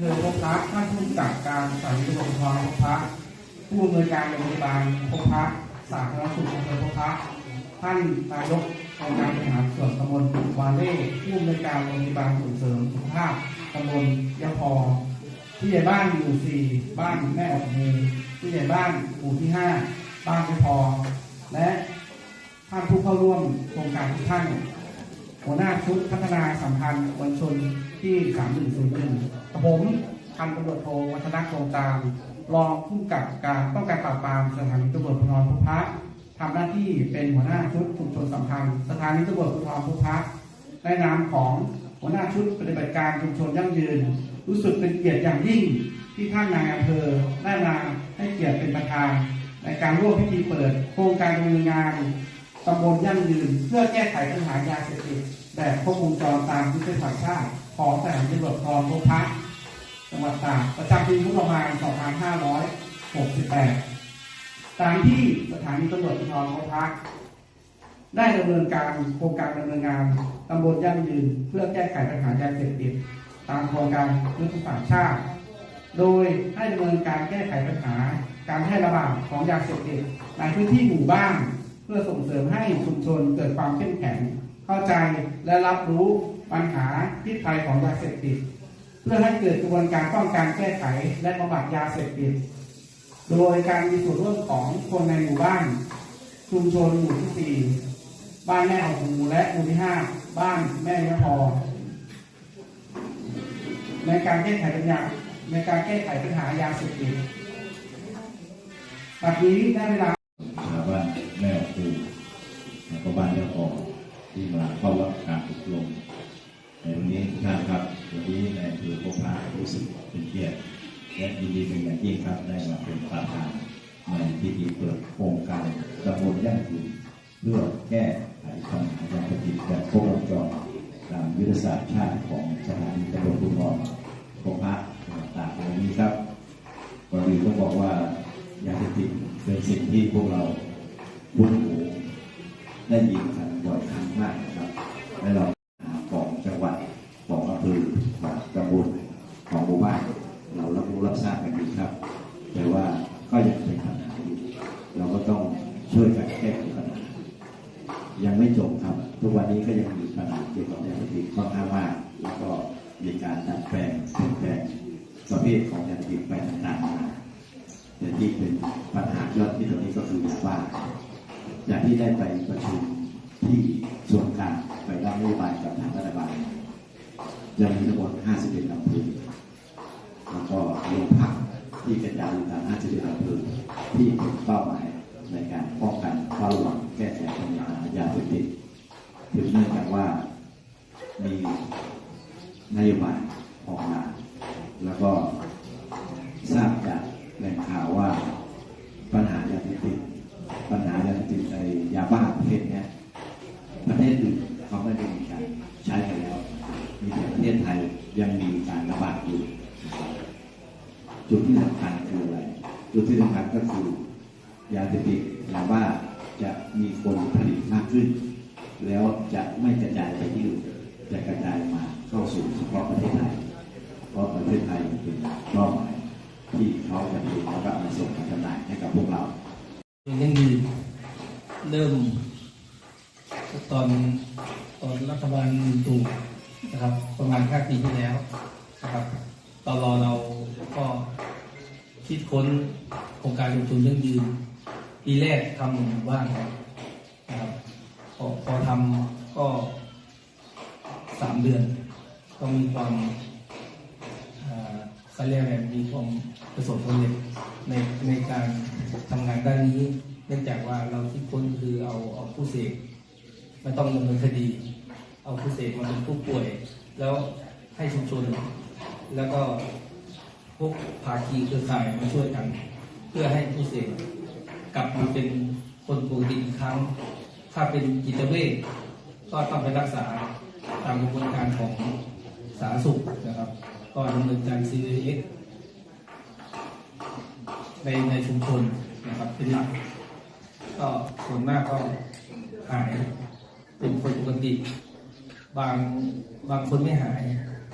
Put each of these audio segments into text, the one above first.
เธอพบพระท่านผู้กับการสานีตำรวจภูธรพบพระผู้อำนวยการโรงพยาบาลพบพระสาธารณสุขอำเภอพบพระท่านนายกองค์การบริหารส่วนตำบลวาเล่ผู้อำนวยการโรงพยาบาลส่งเสริมสุขภาพตำบลยะพอผู้ใหญ่บ้านหมู่สี่บ้านแม่ออกมูผู้ใหญ่บ้านหมู่ที่ห้าบ้านยะพอและท่านผู้เข้าร่วมโครงการทุกท่านหัวหน้าชุดพัฒนาสัมพันธ์มวลชนที่ 3101กับ ผมพันตำรวจโทวัฒนโครงตาม รองผู้กับการป้องกันปราบปรามสถานีตำรวจภูธรพุทธะทำหน้าที่เป็นหัวหน้าชุดชุมชนสัมพันธ์สถานีตำรวจภูธรพุทธะในนามของหัวหน้าชุดปฏิบัติการชุมชนยั่งยืน รู้สึกเป็นเกียรติอย่างยิ่งที่ท่านนายอำเภอได้มาให้เกียรติเป็นประธาน ในการร่วมพิธีเปิด โครงการดำเนินงานตำบลยั่งยืน เพื่อแก้ไขปัญหายาเสพติดแบบครบวงจรตามยุทธศาสตร์ชาติ ของสถานีตำรวจภูธรพบพระจังหวัดตากประจำปีงบประมาณ 2568 ตามที่สถานีตำรวจภูธรพบพระได้ดำเนินการโครงการดำเนินงานตำบลยั่งยืน เพื่อแก้ไขปัญหายาเสพติดตามโครงการยุทธศาสตร์ชาติ โดยให้ดำเนินการแก้ไขปัญหาการแพร่ระบาดของยาเสพติดในพื้นที่หมู่บ้าน เพื่อส่งเสริมให้ชุมชนเกิดความเข้มแข็ง เข้าใจและรับรู้ ปัญหาพิษภัยของยาเสพติด เพื่อให้เกิดกระบวนการป้องกันแก้ไขและบำบัดยาเสพติด โดยการมีส่วนร่วมของคนในหมู่บ้าน ชุมชนหมู่ที่สี่บ้านแม่ออกหูและหมู่ที่ห้าบ้านแม่ยะพอในการแก้ไขปัญหาในการแก้ไขปัญหายาเสพติดบัดนี้ได้เวลาบ้านแม่ครูแล้วก็บ้านเจ้าขอที่มาเข้ารับการอบรม วันนี้ทุกท่านครับวันนี้ในอำเภอพบพระรู้สึกเป็นเกียรติและยินดีเป็นอย่างยิ่งครับได้มาเป็นประธานในพิธีเปิดโครงการตำบลยั่งยืนเพื่อแก้ไขปัญหายาเสพติดแบบครบวงจรตามยุทธศาสตร์ชาติของสถานีตำรวจภูธรพบพระจังหวัดตากในวันนี้ครับก่อนอื่นต้องบอกว่ายาเสพติดเป็นสิ่งที่พวกเราคุ้นหูได้ยินกันบ่อยครั้งมากนะครับและเราหาของจังหวัดของอำเภอของตำบลของหมู่บ้านเรารับรู้รับทราบกันดีครับ แต่ว่าก็ยังเป็นปัญหาอยู่เราก็ต้อง ช่วยกันแก้ไขปัญหายังไม่จบครับ ทุกวันนี้ก็ยังมีปัญหาเกี่ยวกับยาเสพติดค่อนข้างมากแล้วก็มีการดัดแปลงเปลี่ยนแปลงประเภทของยาเสพติดไปต่างๆนานแต่ที่เป็นปัญหายอดที่ตรงนี้ก็คือยาบ้าอย่างที่ได้ไปประชุมที่ส่วนกลางไปรับนโยบายกับทางรัฐบาลจะมีทั้งหมด51อำเภอแล้วก็โรงพักที่กระจายอยู่ตาม51อำเภอที่เป็นเป้าหมาย ในการป้องกันเฝ้าระวังแก้ไขปัญหายาเสพติดถึงเนื่องจากว่ามีนโยบายออกมาแล้วก็ทราบจากแหล่งข่าวว่าปัญหายาเสพติดปัญหายาเสพติดในยาบ้าประเภทเนี้ประเทศอื่นเขาไม่ได้มีการใช้กันแล้ว มีแต่ประเทศไทยยังมีการระบาดอยู่ จุดที่สำคัญคืออะไร จุดที่สำคัญก็คือ ยาเสพติดยาบ้าจะมีคนผลิตมากขึ้น แล้วจะไม่กระจายไปที่อื่นจะกระจายมาเข้าสู่เฉพาะประเทศไทย เพราะประเทศไทยเป็นเป้าหมายที่เขาจะผลิตแล้วก็มาส่งมาจำหน่ายให้กับพวกเรายังมีเริ่มตอนตอนรัฐบาลตู่นะครับ ประมาณห้าปีที่แล้วนะครับตอนรอเราก็คิดค้นโครงการลงทุนเรื่องยืน ปีแรกทำหมู่บ้านนะครับพอพอทำก็สามเดือน ก็มีความเขาเรียกอะไรมีความประสบความสำเร็จในในการทำงานด้านนี้ เนื่องจากว่าเราคิดค้นคือเอาเอาผู้เสพไม่ต้องดำเนินคดี เอาผู้เสพมาเป็นผู้ป่วย แล้วให้ชุมชน แล้วก็พวกภาคีเครือข่ายมาช่วยกัน เพื่อให้ผู้เสพ กลับมาเป็นคนปกติอีกครั้ง ถ้าเป็นจิตเวชก็ต้องไปรักษาตามกระบวนการของสาธารณสุขนะครับ ก็ดำเนินการ CDX ในในชุมชนนะครับเป็นหลัก ก็ส่วนมากก็หายเป็นคนปกติ บางบางคนไม่หาย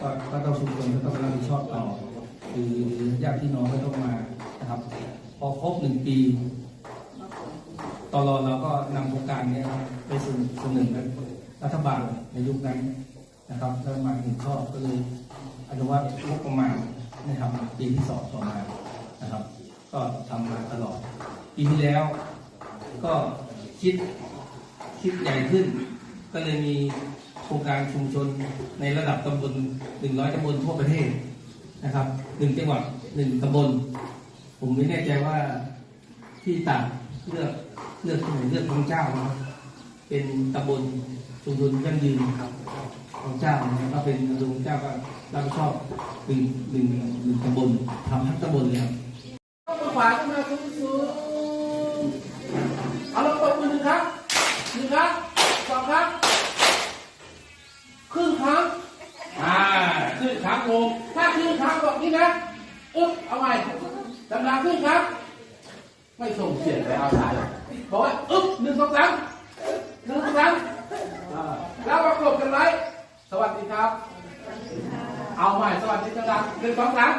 ก็ก็ต้องชุมชนก็ต้องรับผิดชอบต่อหรือญาติพี่น้องก็ต้องมานะครับ พอครบหนึ่งปี ตลอเราก็นำโครงการนี้ไปเสนอเสนอรัฐบาลในยุคนั้นนะครับรัฐบาลเห็นชอบก็เลยอนุวัตงบประมาณนะครับปีที่สองต่อมานะครับ ก็ทำมาตลอด ปีที่แล้ว ก็คิดคิดใหญ่ขึ้น ก็เลยมีโครงการชุมชนในระดับตำบล100ตำบลทั่วประเทศนะครับหนึ่งจังหวัดหนึ่งตำบล ผมไม่แน่ใจว่าที่ต่าง เลือกเลือกที่ไหนเลือกของเจ้านะครับเป็นตำบลชุมชนยั่งยืนครับของเจ้านะครับก็เป็นตำบลของเจ้าก็รับผิดชอบหนึ่งหนึ่งหนึ่งตำบลทำทั้งตำบลเลยครับมือขวาขึ้นมาสูงสูงเอาลงตบมือหนึ่งครั้งหนึ่งครั้งสองครั้งครึ่งครั้งอ่าครึ่งครั้งลงถ้าครึ่งครั้งบอกนี่นะอึ๊บเอาใหม่ตำราครึ่งครั้ง ไม่ส่งเสียงไปเอาสายบอกว่าอึ๊บหนึ่งสองสามหนึ่งสองสามแล้วประกบกันไว้ สวัสดีครับ เอาใหม่สวัสดีจังหวะหนึ่งสองสาม